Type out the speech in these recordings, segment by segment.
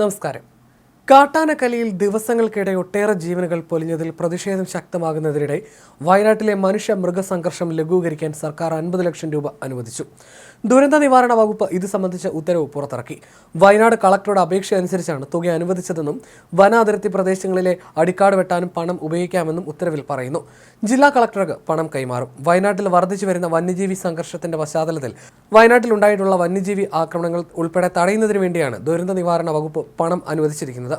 നമസ്കാരം. കാട്ടാനക്കലിയിൽ ദിവസങ്ങൾക്കിടെ ഒട്ടേറെ ജീവനുകൾ പൊലിഞ്ഞതിൽ പ്രതിഷേധം ശക്തമാകുന്നതിനിടെ വയനാട്ടിലെ മനുഷ്യ മൃഗസംഘർഷം ലഘൂകരിക്കാൻ സർക്കാർ അൻപത് ലക്ഷം രൂപ അനുവദിച്ചു. ദുരന്ത നിവാരണ വകുപ്പ് ഇത് സംബന്ധിച്ച ഉത്തരവ് പുറത്തിറക്കി. വയനാട് കളക്ടറുടെ അപേക്ഷ അനുസരിച്ചാണ് തുക അനുവദിച്ചതെന്നും വന അതിർത്തി പ്രദേശങ്ങളിലെ അടിക്കാട് വെട്ടാനും പണം ഉപയോഗിക്കാമെന്നും ഉത്തരവിൽ പറയുന്നു. ജില്ലാ കളക്ടർക്ക് പണം കൈമാറും. വയനാട്ടിൽ വർദ്ധിച്ചു വരുന്ന വന്യജീവി സംഘർഷത്തിന്റെ പശ്ചാത്തലത്തിൽ വയനാട്ടിൽ ഉണ്ടായിട്ടുള്ള വന്യജീവി ആക്രമണങ്ങൾ ഉൾപ്പെടെ തടയുന്നതിന് വേണ്ടിയാണ് ദുരന്ത നിവാരണ വകുപ്പ് പണം അനുവദിച്ചിരിക്കുന്നത്.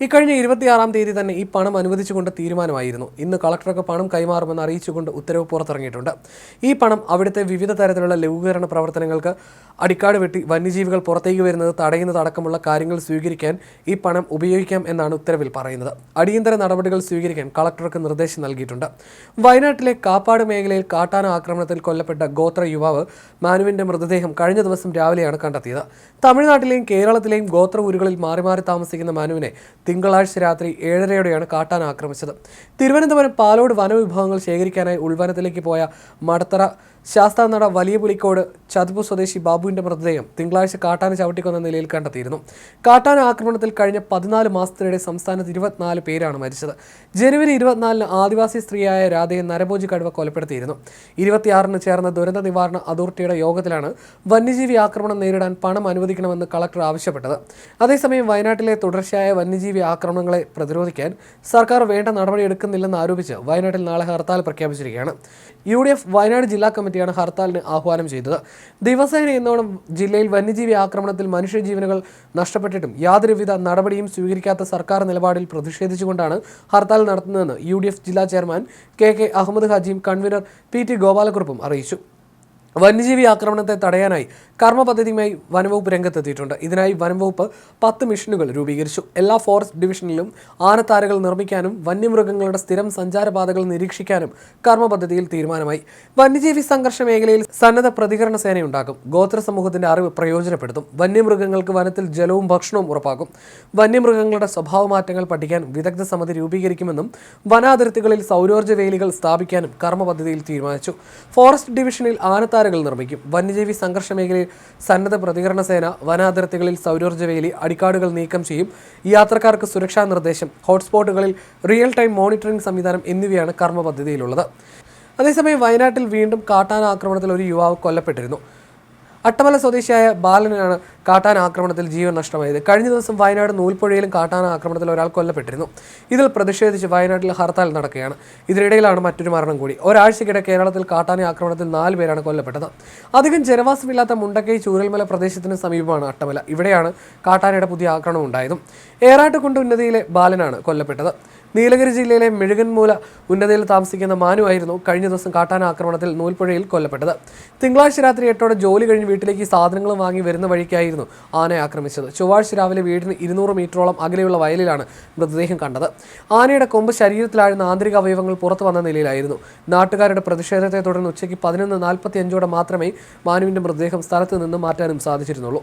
ഇക്കഴിഞ്ഞ ഇരുപത്തിയാറാം തീയതി തന്നെ ഈ പണം അനുവദിച്ചുകൊണ്ട് തീരുമാനമായിരുന്നു. ഇന്ന് കളക്ടർക്ക് പണം കൈമാറുമെന്ന് അറിയിച്ചുകൊണ്ട് ഉത്തരവ് പുറത്തിറങ്ങിയിട്ടുണ്ട്. ഈ പണം അവിടുത്തെ വിവിധ തരത്തിലുള്ള ലഘൂകരണ പ്രവർത്തനങ്ങൾക്ക് അടിക്കാട് വെട്ടി വന്യജീവികൾ പുറത്തേക്ക് വരുന്നത് തടയുന്നതടക്കമുള്ള കാര്യങ്ങൾ സ്വീകരിക്കാൻ ഈ പണം ഉപയോഗിക്കാം എന്നാണ് ഉത്തരവിൽ പറയുന്നത്. അടിയന്തര നടപടികൾ സ്വീകരിക്കാൻ കളക്ടർക്ക് നിർദ്ദേശം നൽകിയിട്ടുണ്ട്. വയനാട്ടിലെ കാപ്പാട് മേഖലയിൽ കാട്ടാന ആക്രമണത്തിൽ കൊല്ലപ്പെട്ട ഗോത്ര യുവാവ് മാനുവിന്റെ മൃതദേഹം കഴിഞ്ഞ ദിവസം രാവിലെയാണ് കണ്ടെത്തിയത്. തമിഴ്നാട്ടിലെയും കേരളത്തിലെയും ഗോത്ര ഊരുകളിൽ മാറി മാറി താമസിക്കുന്ന മാനുവിനെ തിങ്കളാഴ്ച രാത്രി ഏഴരയോടെയാണ് കാട്ടാന ആക്രമിച്ചത്. തിരുവനന്തപുരം പാലോട് വനവിഭവങ്ങൾ ശേഖരിക്കാനായി ഉൾവനത്തിലേക്ക് പോയ മടത്തറ ശാസ്താനട വലിയ പുളിക്കോട് ചതുപ്പ് സ്വദേശി ബാബുവിന്റെ മൃതദേഹം തിങ്കളാഴ്ച കാട്ടാന ചവിട്ടിക്കൊന്ന നിലയിൽ കണ്ടെത്തിയിരുന്നു. കാട്ടാന ആക്രമണത്തിൽ കഴിഞ്ഞ പതിനാല് മാസത്തിനിടെ സംസ്ഥാനത്ത് ഇരുപത്തിനാല് പേരാണ് മരിച്ചത്. ജനുവരി ഇരുപത്തിനാലിന് ആദിവാസി സ്ത്രീയായ രാധയെ നരഭോജി കടുവ കൊലപ്പെടുത്തിയിരുന്നു. ഇരുപത്തിയാറിന് ചേർന്ന ദുരന്ത നിവാരണ അതോറിറ്റിയുടെ യോഗത്തിലാണ് വന്യജീവി ആക്രമണം നേരിടാൻ പണം അനുവദിക്കണമെന്ന് കളക്ടർ ആവശ്യപ്പെട്ടത്. അതേസമയം വയനാട്ടിലെ തുടർച്ചയായ വന്യജീവി ആക്രമണങ്ങളെ പ്രതിരോധിക്കാൻ സർക്കാർ വേണ്ട നടപടിയെടുക്കുന്നില്ലെന്ന് ആരോപിച്ച് വയനാട്ടിൽ നാളെ ഹർത്താൽ പ്രഖ്യാപിച്ചിരിക്കുകയാണ്. യു വയനാട് ജില്ലാ കമ്മിറ്റിയാണ് ഹർത്താലിന് ആഹ്വാനം ചെയ്തത്. ദിവസേന എന്നോണം ജില്ലയിൽ വന്യജീവി ആക്രമണത്തിൽ മനുഷ്യജീവനുകൾ നഷ്ടപ്പെട്ടിട്ടും യാതൊരുവിധ നടപടിയും സ്വീകരിക്കാത്ത സർക്കാർ നിലപാടിൽ പ്രതിഷേധിച്ചുകൊണ്ടാണ് ഹർത്താൽ നടത്തുന്നതെന്ന് യു ജില്ലാ ചെയർമാൻ കെ കെ അഹമ്മദ് ഹാജിയും കൺവീനർ പി ടി അറിയിച്ചു. വന്യജീവി ആക്രമണത്തെ തടയാനായി കർമ്മ പദ്ധതിയുമായി വനംവകുപ്പ് രംഗത്തെത്തിയിട്ടുണ്ട്. ഇതിനായി വനംവകുപ്പ് പത്ത് മിഷനുകൾ രൂപീകരിച്ചു. എല്ലാ ഫോറസ്റ്റ് ഡിവിഷനിലും ആനത്താരകൾ നിർമ്മിക്കാനും വന്യമൃഗങ്ങളുടെ സ്ഥിരം സഞ്ചാരപാതകൾ നിരീക്ഷിക്കാനും കർമ്മ പദ്ധതിയിൽ തീരുമാനമായി. വന്യജീവി സംഘർഷ മേഖലയിൽ സന്നദ്ധ പ്രതികരണ സേനയുണ്ടാക്കും ഗോത്ര സമൂഹത്തിന്റെ അറിവ് പ്രയോജനപ്പെടുത്തും. വന്യമൃഗങ്ങൾക്ക് വനത്തിൽ ജലവും ഭക്ഷണവും ഉറപ്പാക്കും. വന്യമൃഗങ്ങളുടെ സ്വഭാവമാറ്റങ്ങൾ പഠിക്കാൻ വിദഗ്ധ സമിതി രൂപീകരിക്കുമെന്നും വനാതിർത്തികളിൽ സൗരോർജ വേലികൾ സ്ഥാപിക്കാനും കർമ്മ പദ്ധതിയിൽ തീരുമാനിച്ചു. ഫോറസ്റ്റ് ഡിവിഷനിൽ ആനത്താരകൾ നിർമ്മിക്കും. വന്യജീവി സംഘർഷ മേഖലയിൽ സന്നദ്ധ പ്രതികരണ സേന വനാതിർത്തികളിൽ സൗരോർജ വേലി അടിക്കാടുകൾ നീക്കം ചെയ്യും. യാത്രക്കാർക്ക് സുരക്ഷാ നിർദ്ദേശം ഹോട്ട്സ്പോട്ടുകളിൽ റിയൽ ടൈം മോണിറ്ററിംഗ് സംവിധാനം എന്നിവയാണ് കർമ്മ പദ്ധതിയിലുള്ളത്. അതേസമയം വയനാട്ടിൽ വീണ്ടും കാട്ടാന ആക്രമണത്തിൽ ഒരു യുവാവ് കൊല്ലപ്പെട്ടിരുന്നു. അട്ടമല സ്വദേശിയായ ബാലനാണ് കാട്ടാന ആക്രമണത്തിൽ ജീവൻ നഷ്ടമായത്. കഴിഞ്ഞ ദിവസം വയനാട് നൂൽപ്പുഴയിലും കാട്ടാന ആക്രമണത്തിൽ ഒരാൾ കൊല്ലപ്പെട്ടിരുന്നു. ഇതിൽ പ്രതിഷേധിച്ച് വയനാട്ടിൽ ഹർത്താൽ നടക്കുകയാണ്. ഇതിനിടയിലാണ് മറ്റൊരു മരണം കൂടി. ഒരാഴ്ചക്കിടെ കേരളത്തിൽ കാട്ടാന ആക്രമണത്തിൽ നാല് പേരാണ് കൊല്ലപ്പെട്ടത്. അധികം ജനവാസമില്ലാത്ത മുണ്ടക്കൈ ചൂരൽമല പ്രദേശത്തിന് സമീപമാണ് അട്ടമല. ഇവിടെയാണ് കാട്ടാനയുടെ പുതിയ ആക്രമണം ഉണ്ടായതും. ഏറാട്ടുകുണ്ട് ഉന്നതിയിലെ ബാലനാണ് കൊല്ലപ്പെട്ടത്. നീലഗിരി ജില്ലയിലെ മെഴുകൻമൂല ഉന്നതിയിൽ താമസിക്കുന്ന മാനുവായിരുന്നു കഴിഞ്ഞ ദിവസം കാട്ടാന ആക്രമണത്തിൽ നൂൽപ്പുഴയിൽ കൊല്ലപ്പെട്ടത്. തിങ്കളാഴ്ച രാത്രി എട്ടോടെ ജോലി കഴിഞ്ഞ് വീട്ടിലേക്ക് സാധനങ്ങൾ വാങ്ങി വരുന്ന വഴിക്കായിരുന്നു ആനയെ ആക്രമിച്ചത്. ചൊവ്വാഴ്ച രാവിലെ വീടിന് ഇരുന്നൂറ് മീറ്ററോളം അകലെയുള്ള വയലിലാണ് മൃതദേഹം കണ്ടത്. ആനയുടെ കൊമ്പ് ശരീരത്തിലായിരുന്ന ആന്തരിക അവയവങ്ങൾ പുറത്തു വന്ന നിലയിലായിരുന്നു. നാട്ടുകാരുടെ പ്രതിഷേധത്തെ തുടർന്ന് ഉച്ചയ്ക്ക് പതിനൊന്ന് നാൽപ്പത്തി അഞ്ചോടെ മാത്രമേ മാനുവിന്റെ മൃതദേഹം സ്ഥലത്ത് നിന്ന് മാറ്റാനും സാധിച്ചിരുന്നുള്ളൂ.